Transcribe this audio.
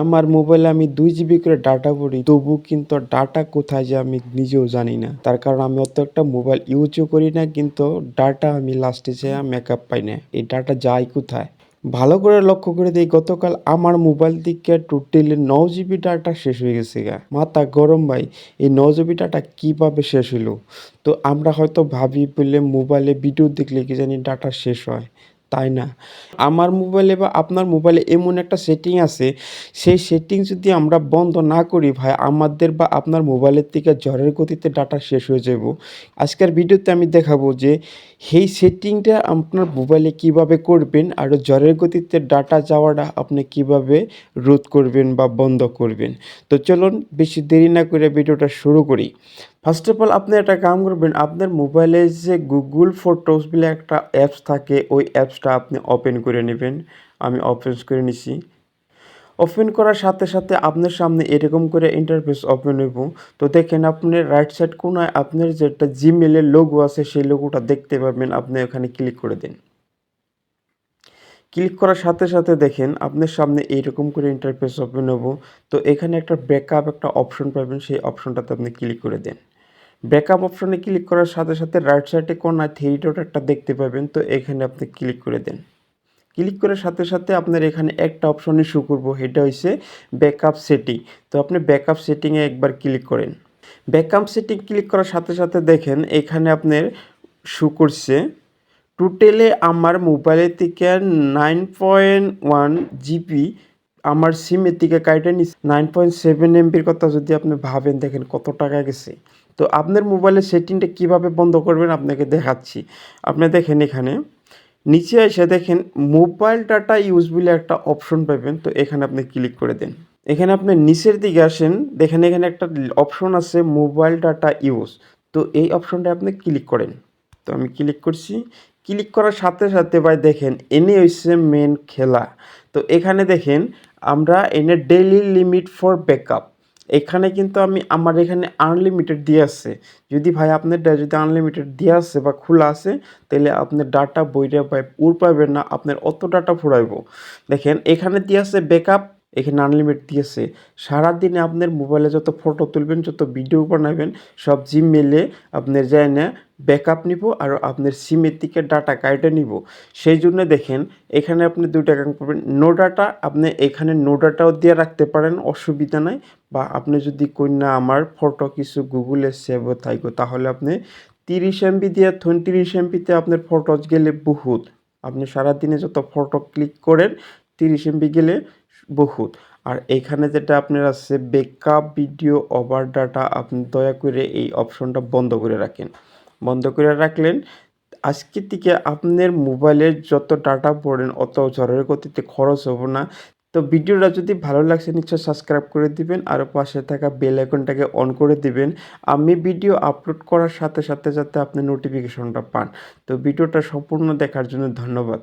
আমার মোবাইলে আমি দুই জিবি করে ডাটা ভরি তবু কিন্তু ডাটা কোথায় যে আমি নিজেও জানি না। তার কারণ আমি অত একটা মোবাইল ইউজও করি না, কিন্তু ডাটা আমি লাস্টে যেয়ে মেকআপ পাই না, এই ডাটা যায় কোথায়? ভালো করে লক্ষ্য করে দিই গতকাল আমার মোবাইল থেকে টোটালি ন জিবি ডাটা শেষ হয়ে গেছে গা। মাথা গরম ভাই, এই ন জিবি ডাটা কীভাবে শেষ হলো? তো আমরা হয়তো ভাবি বলে মোবাইলে ভিডিও দেখলে কি জানি ডাটা শেষ হয়। তাই না? আমার মোবাইলে বা আপনার মোবাইলে এমন একটা সেটিং আছে, সেই সেটিং যদি আমরা বন্ধ না করি ভাই, আমাদের বা আপনার মোবাইলের থেকে জ্বরের গতিতে ডাটা শেষ হয়ে যাব আজকের ভিডিওতে আমি দেখাবো যে, সেই সেটিংটা আপনার মোবাইলে কীভাবে করবেন আর জ্বরের গতিতে ডাটা যাওয়াটা আপনি কীভাবে রোধ করবেন বা বন্ধ করবেন। তো চলুন, বেশি দেরি না করে ভিডিওটা শুরু করি। ফার্স্ট অফ অল আপনি একটা কাম করবেন, আপনার মোবাইলে যে গুগল ফটোস বলে একটা অ্যাপস থাকে, ওই অ্যাপসটা আপনি ওপেন করে নেবেন। আমি ওপেন করে নিছি। ওপেন করার সাথে সাথে আপনার সামনে এরকম করে ইন্টারফেস ওপেন হইব। তো দেখেন আপনি রাইট সাইড কোনায় আপনার যেটা জিমেলের লোগো আছে, সেই লোগোটা দেখতে পাবেন আপনি ওখানে ক্লিক করে দিন। ক্লিক করার সাথে সাথে দেখেন, আপনার সামনে এইরকম করে ইন্টারফেস ওপেন হব তো এখানে একটা ব্যাকআপ একটা অপশন পাবেন, সেই অপশনটাতে আপনি ক্লিক করে দেন। ব্যাকআপ অপশনে ক্লিক করার সাথে সাথে রাইট সাইডে কোনায় থ্রি ডট একটা দেখতে পাবেন। তো এখানে আপনি ক্লিক করে দেন। ক্লিক করার সাথে সাথে আপনার এখানে একটা অপশনে শো করব। এটা হচ্ছে ব্যাকআপ সেটিং। তো আপনি ব্যাকআপ সেটিংয়ে একবার ক্লিক করেন। ব্যাকআপ সেটিং ক্লিক করার সাথে সাথে দেখেন এখানে আপনার শু করছে টোটালে আমার মোবাইলের থেকে নাইন পয়েন্ট ওয়ান জিবি আমার সিমের থেকে কাইটে নাইন পয়েন্ট সেভেন এমবির কথা যদি আপনি ভাবেন, দেখেন কত টাকা গেছে। তো আপনার মোবাইলের সেটিংটা কীভাবে বন্ধ করবেন আপনাকে দেখাচ্ছি। আপনি দেখেন এখানে, নিচে এসে দেখেন মোবাইল ডাটা ইউজ বলে একটা অপশন পাবেন, তো এখানে আপনি ক্লিক করে দেন। এখানে আপনি নিচের দিকে আসেন, দেখেন এখানে একটা অপশন আছে মোবাইল ডাটা ইউজ তো এই অপশনটা আপনি ক্লিক করেন। তো আমি ক্লিক করছি ক্লিক করার সাথে সাথে ভাই দেখেন, এনে হচ্ছে মেন খেলা। তো এখানে দেখেন আমরা এনে ডেইলি লিমিট ফর ব্যাকআপ এখানে কিন্তু আমি, আমার এখানে আনলিমিটেড দিয়ে আছে। যদি ভাই আপনার যদি আনলিমিটেড দিয়ে আছে বা খোলা আছে, তাহলে আপনার ডাটা বইটা পাই উড় পাবেন না, আপনার অত ডাটা ফুরাইব। দেখেন, এখানে দিয়ে আছে ব্যাকআপ এখানে আনলিমিটেড দিয়েছে। সারাদিনে আপনার মোবাইলে যত ফটো তুলবেন, যত ভিডিও বানাবেন, সব জিম মেলে আপনার যায় না ব্যাকআপ নিব আর আপনার সিমের থেকে ডাটা কাইটে নিব। সেই জন্য দেখেন, এখানে আপনি দুইটা কাম করবেন। নো ডাটা আপনি এখানে নো ডাটাও দিয়ে রাখতে পারেন, অসুবিধা নাই। বা আপনি যদি কন্যা আমার ফটো কিছু গুগলে সেভ থাকবে তাহলে আপনি তিরিশ এমবি দিয়ে তিরিশ এমবিতে আপনার ফটো গেলে বহুত। আপনি সারাদিনে যত ফটো ক্লিক করেন, তিরিশ এমবি গেলে বহুত। আর এখানে যেটা আপনার আছে বেকআপ ভিডিও ওভার ডাটা আপনি দয়া করে এই অপশনটা বন্ধ করে রাখেন। বন্ধ করে রাখলেন, আজকে থেকে আপনার মোবাইলের যত ডাটা পড়েন, অত ঝড়ের গতিতে খরচ হব না। তো ভিডিওটা যদি ভালো লাগছে, নিশ্চয় সাবস্ক্রাইব করে দিবেন, আর পাশে থাকা বেল আইকনটাকে অন করে দিবেন। আমি ভিডিও আপলোড করার সাথে সাথে যাতে আপনি নোটিফিকেশনটা পান। তো ভিডিওটা সম্পূর্ণ দেখার জন্য ধন্যবাদ।